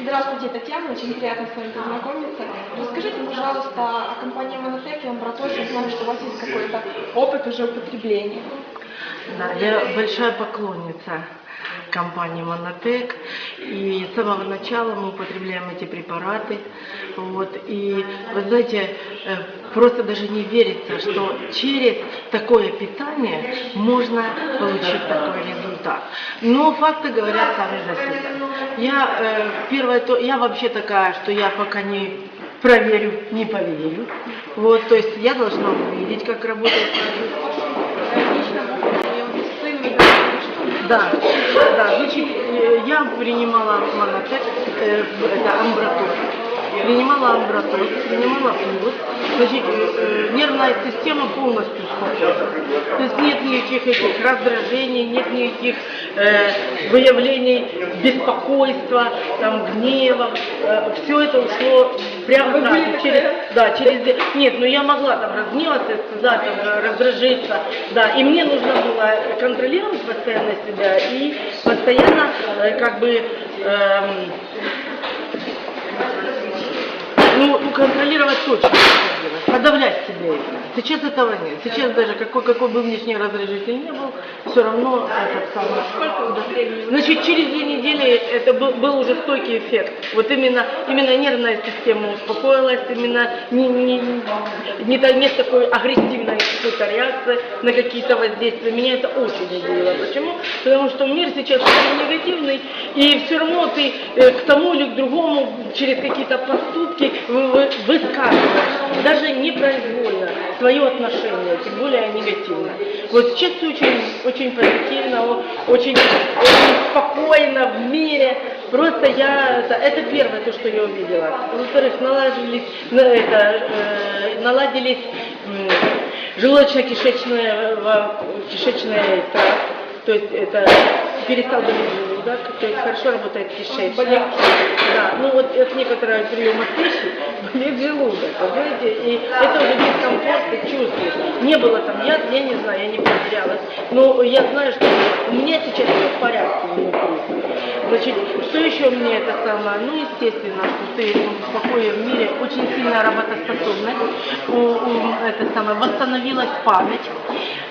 Здравствуйте, Татьяна, очень приятно с вами познакомиться. Расскажите, пожалуйста, о компании Монотек и Амбратоз. Я знаю, что у вас есть какой-то опыт уже употребления. Да, я большая поклонница компании Монотек. И с самого начала мы употребляем эти препараты. Вот, и вы знаете, э, просто даже не верится, что через такое питание можно получить такой результат. Но факты говорят сами за себя. Я, э, первое, то, я вообще такая, что я пока не проверю, не поверю. Вот, то есть я должна увидеть, как работает Да, да, значит, э, я принимала монотек, э, это амбратоз, принимала амбратоз, принимала флюс, значит, э, э, нервная система полностью успокоена. То есть нет никаких этих раздражений, нет никаких э, выявлений беспокойства, там, гнева, все это ушло прямо сразу, через, да, через, нет, ну я могла там разгневаться, да, там, э, раздражиться, да, и мне нужно было контролировать постоянно себя и постоянно э, как бы эм, ну, ну, контролировать точно, подавлять себе это. Сейчас этого нет. Сейчас даже какой, какой бы внешний раздражитель не был, все равно этот самый. Значит, через две недели это был, был уже стойкий эффект. Вот именно, именно нервная система успокоилась, именно не, не, не, нет такой агрессивной какой-то реакции на какие-то воздействия. Меня это очень удивило. Почему? Потому что мир сейчас очень негативный, и все равно ты э, к тому или к другому через какие-то поступки вы- вы- высказываешь, даже непроизвольно, свое отношение, тем более негативное. Вот сейчас очень, очень позитивно, очень, очень спокойно в мире. Просто я, это, это первое, то, что я увидела. Во-вторых, наладились, на это, э, наладились м, желудочно-кишечные, во- кишечный тракт, то есть это перестал болеть желудок, то есть хорошо работает кишечник. Да, ну вот от некоторого приема пищи болит желудок, знаете, и это уже дискомфорт ты чувствуешь. Не было там, я, я не знаю, я не проверялась, но я знаю, что у меня сейчас все в порядке внутри. Значит, что еще мне это самое? Ну, естественно, что ты в в мире очень сильная работоспособность, у- у- это самое, восстановилась память.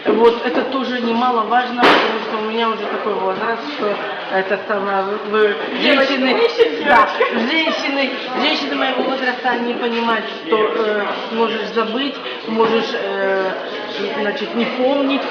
Вот это тоже немаловажно, потому что у меня уже такой возраст, что это самое, вы- женщины, да, женщины, женщины моего возраста, они понимают, что э, можешь забыть, можешь, э, значит, не помнить,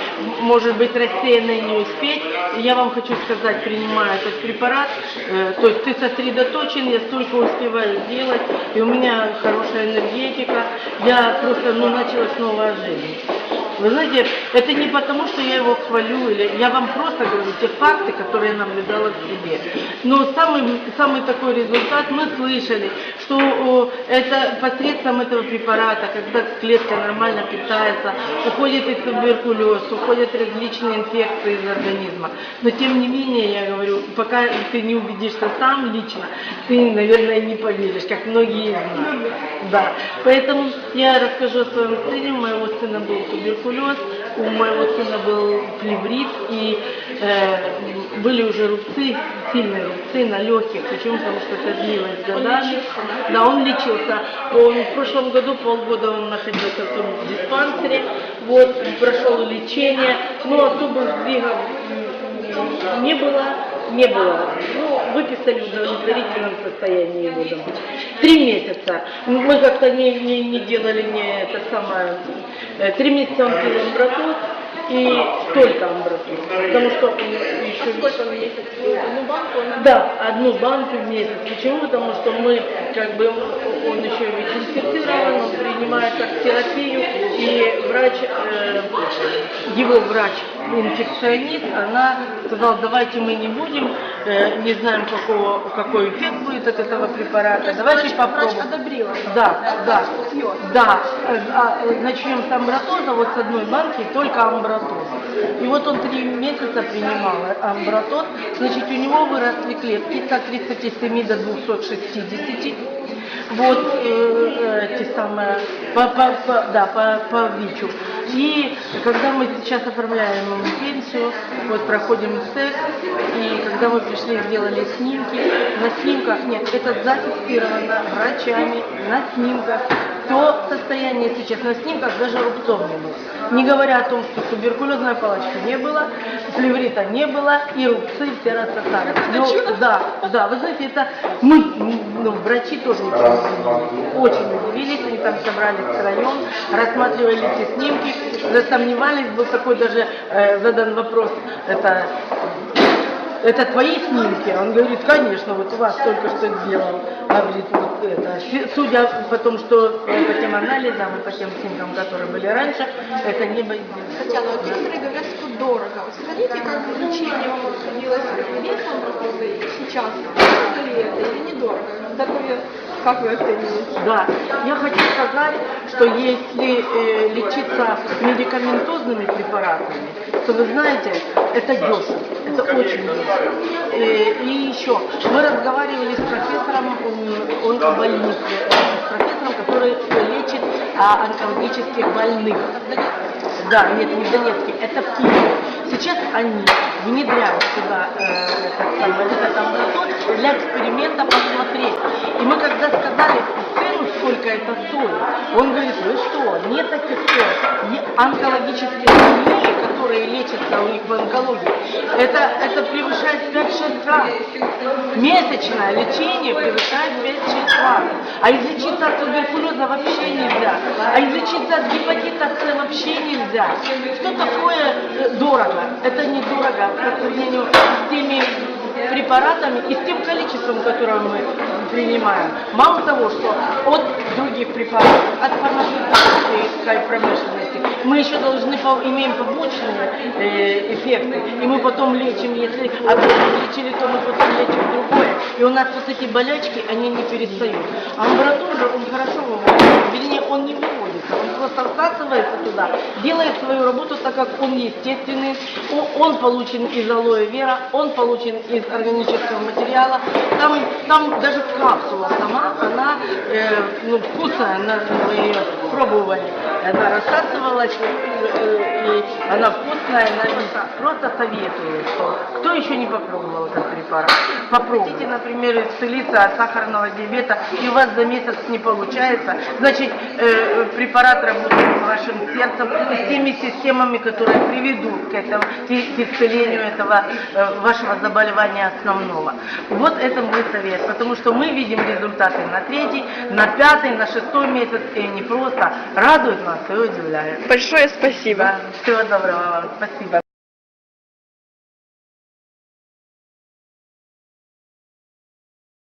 может быть рассеянно не успеть. Я вам хочу сказать, принимая этот препарат, э, то есть ты сосредоточен, я столько успеваю сделать, и у меня хорошая энергетика, я просто, ну, началась новая жизнь. Вы знаете, это не потому, что я его хвалю, или я вам просто говорю те факты, которые я наблюдала в себе. Но самый, самый такой результат мы слышали, что о, это посредством этого препарата, когда клетка нормально питается, уходит и туберкулез, уходят различные инфекции из организма. Но тем не менее, я говорю, пока ты не убедишься сам лично, ты, наверное, не поверишь, как многие из нас. Да. Поэтому я расскажу о своем сыне. У моего сына был туберкулез, у моего сына был плеврит, и э, были уже рубцы, сильные рубцы на легких. Почему? Потому что это длилось годами. Да, он лечился. Он, в прошлом году полгода он находился в том диспансере, вот, прошел лечение, но особых сдвигов не было, не было. Ну, выписали в удовлетворительном состоянии его домой. Три месяца. Мы как-то не, не, не делали не это самое. Э, Три месяца он пил амбратоз и только амбратоз. Потому что он еще... сколько? Одну банку? он- Да, одну банку в месяц. Почему? Потому что мы, как бы, он еще ведь инфицирован, он принимает как терапию, и врач, э, его врач, инфекционист, она сказала, давайте мы не будем, э, не знаем, какого, какой эффект будет от этого препарата, давайте попробуем. врач одобрила. Да, да, пьет. да. Э, а, Начнем с амбратоза, вот с одной банки, только амбратоз. И вот он три месяца принимал амбратоз, значит, у него выросли клетки с 37 до 260, вот, э, эти самые, по, по, по- да, по, по ВИЧу. И когда мы сейчас оформляем ему пенсию, вот проходим секс, и когда мы пришли, сделали снимки, на снимках, нет, это зафиксировано врачами, на снимках, то состояние сейчас на снимках даже рубцов не было. Не говоря о том, что туберкулезная палочка не было, флеврита не было, и рубцы все рассосались. Ну, да, да, вы знаете, это мы, ну, врачи тоже очень удивились. Очень удивились, они там собрались втроем, рассматривали эти снимки, засомневались, был такой даже э, задан вопрос, это это твои снимки? Он говорит, конечно, вот у вас только что сделал. А говорит, вот это. Судя по тому, что э, по тем анализам и по тем снимкам, которые были раньше, это не бы Татьяна, вот некоторые говорят, что дорого. Вот скажите, как лечение вам обходилось весь амбразозой сейчас? Дорого ли это или недорого? Здоровье, как вы оцениваете? Да, я хочу сказать, что если э, лечиться медикаментозными препаратами, то вы знаете, это дешево, это очень дешево. Э, и еще, мы разговаривали с профессором м, онкобольницы, э, с профессором, который лечит а, онкологических больных. Да, нет, не в Донецке, это в Киеве. Сейчас они внедряют сюда э, этот, самый, этот амбразоль для эксперимента посмотреть. И мы когда сказали цену, сколько это стоит, он говорит, вы что, нет таких цен. Онкологические больные, которые лечатся у них в онкологии, это, это превышает 5-6 раз. Месячное лечение превышает 5-6 раз. А излечиться от туберкулеза вообще нельзя. А излечиться от гепатита С вообще нельзя. Что такое э, дорого? Это недорого по сравнению с теми препаратами и с тем количеством, которое мы принимаем. Мало того, что от других препаратов, от фармацевтической промышленности, мы еще должны имеем побочные э, эффекты, и мы потом лечим, если одно лечили, то мы потом лечим другое. И у нас вот эти болячки, они не перестают. А амбразол же, он хорошо выводится, вернее, он не выводится, он просто всасывается туда, делает свою работу так, как он естественный, он получен из алоэ вера, он получен из органического материала, там, там даже капсула сама, она э, ну, вкусная, она, мы ее пробовали, она рассасывалась, э, э, и она вкусная, она не- просто советую, что кто еще не попробовал этот препарат, попробуйте. Например, исцелиться от сахарного диабета, и у вас за месяц не получается, значит, э, препарат работает с вашим сердцем и с теми системами, которые приведут к этому, к исцелению этого э, вашего заболевания основного. Вот это мой совет, потому что мы видим результаты на третий, на пятый, на шестой месяц, и они просто радуют нас и удивляют. Большое спасибо. Да. Всего доброго вам, спасибо.